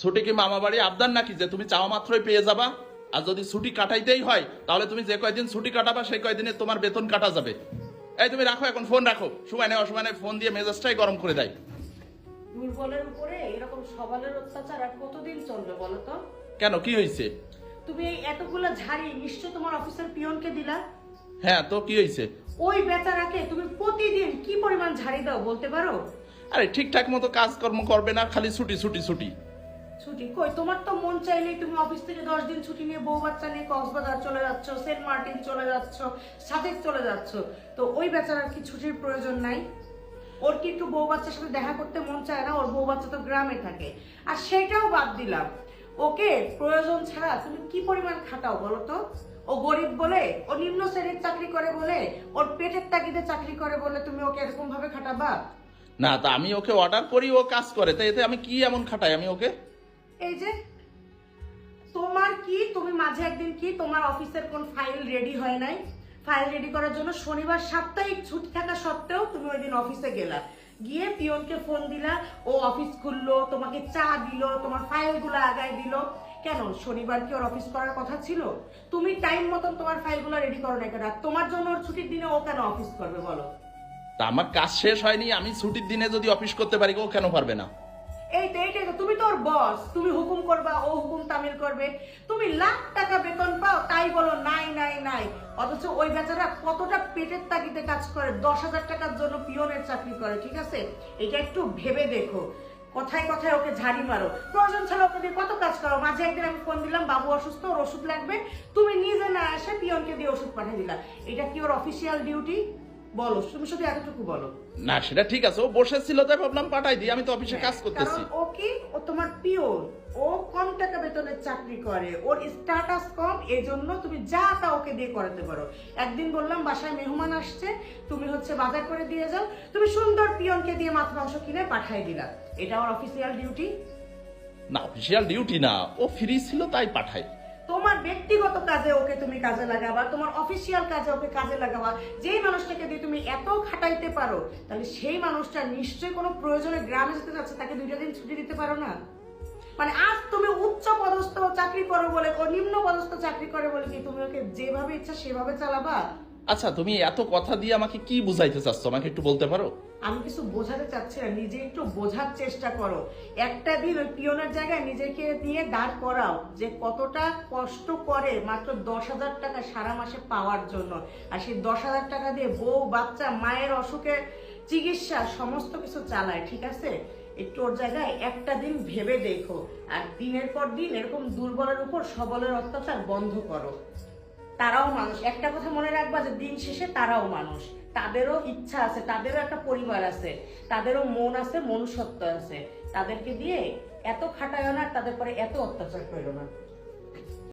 ছুটি কি মামা বাড়ি আবদার নাকি? যে তুমি চাওয়া মাত্রই পেয়ে যাবা। আর যদি ছুটি কাটাইতেই হয় তাহলে তুমি যে কয়দিন ছুটি কাটাবা সেই কয়দিনে তোমার বেতন কাটা যাবে। এই তুমি রাখো এখন ফোন রাখো। সময় নেই অসময় নেই ফোন দিয়ে মেজাজটাই গরম করে দেয়। দুর্বলের উপরে এরকম সবালের অত্যাচার আর কতদিন চলবে বলো তো? কেন কি হয়েছে? তুমি এই এতগুলো ঝাড়ি নিশ্চয় তোমার অফিসের পিয়নকে দিলা? হ্যাঁ তো কি হয়েছে? ওই বেচারাকে তুমি প্রতিদিন কি পরিমাণ ঝাড়ি দাও বলতে পারো? আরে ঠিকঠাক মতো কাজকর্ম করবে না খালি ছুটি ছুটি ছুটি। ছুটি? কই, তোমার তো মন চাইলেই তুমি অফিস থেকে দশ দিন ছুটি নিয়ে বউ বাচ্চা নিয়ে কক্সবাজার চলে যাচ্ছ, সেন্ট মার্টিন চলে যাচ্ছ সাজেক চলে যাচ্ছ। তো ওই বেচারার কি ছুটির প্রয়োজন নাই? ওর কি একটু বউ বাচ্চার সাথে দেখা করতে মন চায় না? ওর বউ বাচ্চা তো গ্রামে থাকে। আর সেটাও বাদ দিলাম। ওকে, প্রয়োজন ছাড়া তুমি কি পরিমাণ খাটাও বলো তো? ও গরিব বলে, ও নিম্ন শ্রেণির চাকরি করে বলে, ওর পেটের তাগিদে চাকরি করে বলে তুমি ওকে এরকম ভাবে খাটাবা? না, তা আমি ওকে অর্ডার করি, ও কাজ করে তাই এতে আমি কি এমন খাটাই? আমি ওকে এই যে, তোমার কি, তুমি মাঝে একদিন কি তোমার অফিসের কোন ফাইল রেডি হয় নাই? ফাইল রেডি করার জন্য শনিবার সাপ্তাহিক ছুটি থাকা সত্ত্বেও তুমি ওই দিন অফিসে গেলা। গিয়ে পিয়নকে ফোন দিলা, ও অফিস খুললো, তোমাকে চা দিল, তোমার ফাইলগুলো আগায় দিল। কেন? শনিবার কি ওর অফিস করার কথা ছিল? তুমি টাইম মতন তোমার ফাইলগুলো রেডি করো না কেন? তোমার জন্য ওর ছুটির দিনে ও কেন অফিস করবে বলো? তা আমার কাজ শেষ হয়নি, আমি ছুটির দিনে যদি অফিস করতে পারি, ও কেন পারবে না? এই এইটাই তো তুমি তো ওর বস তুমি হুকুম করবা, ও হুকুম তামিল করবে। তুমি লাখ টাকা বেতন পাও, তাই বলো, নাই নাই নাই। অথচ ওই বেচারা কতটা পেটের তাগিদে কাজ করে, দশ হাজার টাকার জন্য পিয়নের চাকরি করে, ঠিক আছে? এটা একটু ভেবে দেখো। কথায় কথায় ওকে ঝাড়ি মারো। প্রয়োজন ছাড়া ওকে কত কাজ করো মাঝে একদিন আমি ফোন দিলাম, বাবু অসুস্থ, ওর ওষুধ লাগবে। তুমি নিজে না এসে পিয়নকে দিয়ে ওষুধ পাঠিয়ে দিলা। এটা কি ওর অফিসিয়াল ডিউটি বলো তুমি শুধু এতটুকু বলো। না সেটা ঠিক আছে। ও বসেছিল তাই ভাবলাম পাঠাই দিই। আমি তো অফিসে কাজ করতেছি কারণ ও কি? ও তোমার পিওর। ও কম টাকা বেতনের চাকরি করে। ওর স্ট্যাটাস কম এজন্য তুমি যা তা ওকে দিয়ে করাতে পারো। একদিন বললাম বাসায় মেহমান আসছে তুমি হচ্ছে বাজার করে দিয়ে যাও। তুমি সুন্দর পিয়নকে দিয়ে মাছ মাংস কিনে পাঠাই দিলা। এটা ওর অফিসিয়াল ডিউটি না অফিসিয়াল ডিউটি না। ও ফ্রি ছিল তাই তোমার ব্যক্তিগত কাজে ওকে তুমি কাজে লাগাবা, তোমার অফিসিয়াল কাজে ওকে কাজে লাগাবা। যেই মানুষটাকে দিয়ে তুমি এত খাটাইতে পারো, তাহলে সেই মানুষটা নিশ্চয়ই কোনো প্রয়োজনে গ্রামে যেতে যাচ্ছে, তাকে দুইটা দিন ছুটি দিতে পারো না। মানে আজ তুমি উচ্চ পদস্থ চাকরি করো বলে ও নিম্ন পদস্থ চাকরি করে বলে কি তুমি ওকে যেভাবে ইচ্ছা সেভাবে চালাবা? আচ্ছা তুমি এত কথা দিয়ে আমাকে কি বুঝাইতে চাচ্ছ? আমাকে একটু বলতে পারো? আমি কিছু বোঝাতে চাচ্ছি না, নিজে একটু বোঝার চেষ্টা করো। একটা দিন ওই পিয়নের জায়গায় নিজেকে দিয়ে দাঁড় করাও যে কতটা কষ্ট করে মাত্র দশ হাজার টাকা সারা মাসে পাওয়ার জন্য। আর সেই দশ হাজার টাকা দিয়ে বউ, বাচ্চা, মায়ের অসুখে চিকিৎসা, সমস্ত কিছু চালায়, ঠিক আছে? একটু ওর জায়গায় একটা দিন ভেবে দেখো। আর দিনের পর দিন এরকম দুর্বলের উপর সবলের অত্যাচার বন্ধ করো। তারাও মানুষ। একটা কথা মনে রাখবা যে দিন শেষে তারাও মানুষ। তাদেরও ইচ্ছা আছে, তাদেরও একটা পরিবার আছে, তাদেরও মন আছে, মনুষ্যত্ব আছে। তাদেরকে দিয়ে এত খাটায় না তাদের পরে এত অত্যাচার করো না।